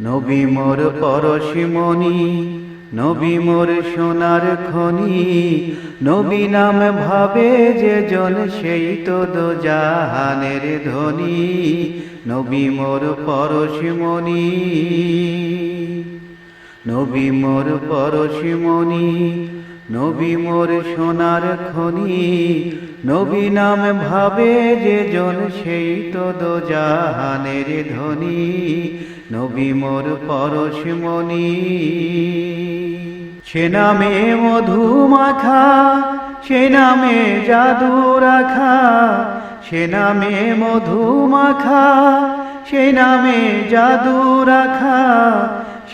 নবী মোর পরশিমণি, নবী মোর সোনার খনি। নবী নাম ভাবে যে জন সেই তো দোজাহানের ধনী। নবী মোর পরশিমণি, নবী মোর পরশিমণি নবী মোর সোনার খনি, নবী নাম ভাবে যে জন সেই তো দো জাহানের ধনী, নবী মোর পরশিমণি সে নামে মধু মাখা সে নামে জাদু রাখা সে নামে মধু মাখা সে নামে জাদু রাখা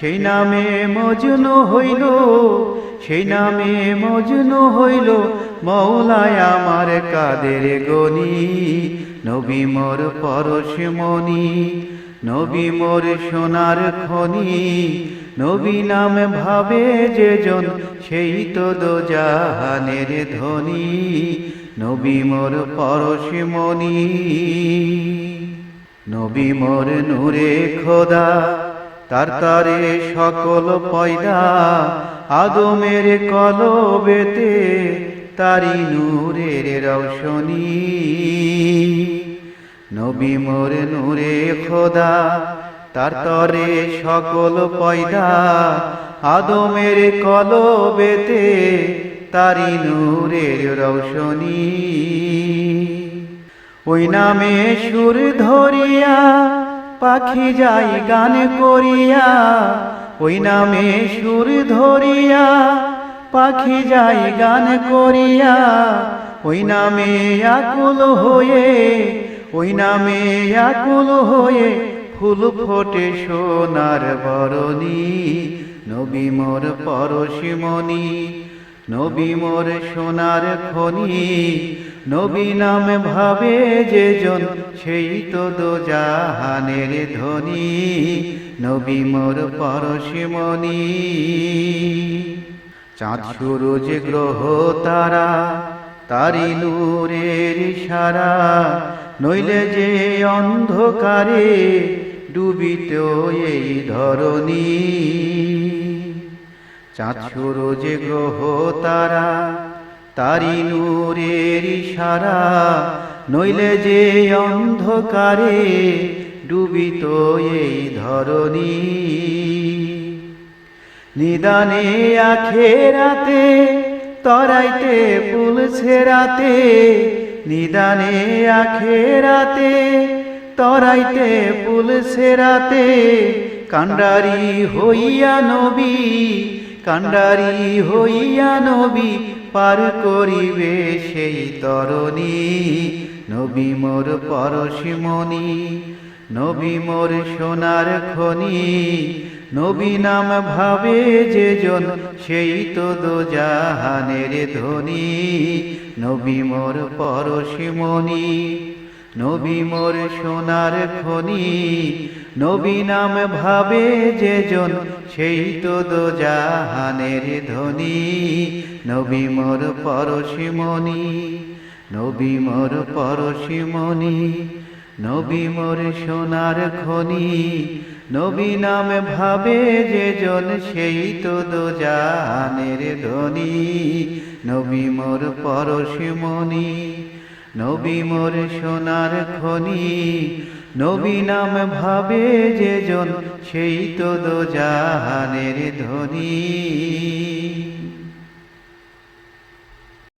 সেই নামে মজনু হইল, সেই নামে মজনু হইল, মৌলায় আমার কাদের গনি? নবী মোর পরশমণি নবী মোর সোনার খনি। নবী নাম ভাবে যে জন সেই তো দো জাহানের ধনী। নবী মোর পরশমণি নবী মোর নূরে খোদা। তার তারে সকল পয়দা আদমের কলবেতে তারি নূরের রৌশনী নবী মোর নূরে খোদা, তার তরে সকল পয়দা আদমের কলবেতে তারি নূরের রৌশনী ওই নামে সুর ধরিয়া পাখি যাই গান করিয়া, ওই নামে সুর ধরিয়া। পাখি যাই গান করিয়া, ওই নামে আকুল হয়ে, ওই নামে আকুল হয়ে ফুল ফোটে সোনার বরণী। নবী মোর পরশিমণি নবী মোর সোনার খনি, নবী নাম ভাবে যে জন সেই তো দো জাহানের ধনী। নবী মোর পরশিমণি। চাঁদ সূরজ গ্রহ তারা, তারি নূরের সারা নইলে যে অন্ধকারে ডুবিত এই ধরনী চাঁদ সূরজ গ্রহ তারা, তারি নূরের সারা নইলে যে অন্ধকারে ডুবিত এই ধরণী। নিদানে আখেরাতে তরাইতে পুল ছেড়াতে নিদানে আখেরাতে তরাইতে পুল সেরাতে কান্ডারি হইয়া নবী কান্ডারি হইয়া নবী পার করিবে সেই তরণী। নবী মোর পরশিমণি, নবী মোর সোনার খনি। নবী নাম ভাবে যে জন সেই তো দো জাহানের ধনী। নবী মোর পরশিমণি নবী মোর সোনার খনি নবী নাম ভাবে যে জন সেই তো দো জাহানের ধনী নবী মোর পরশিমণি। নবী মোর পরশিমণি। নবী মোর সোনার খনি নবী নাম ভাবে যে জন সেই তো দো জাহানের ধনী নবী মোর পরশিমণি। নবী মোর সোনার খনি নবী নাম ভাবে যে জন সেই তো দো জাহানের ধনী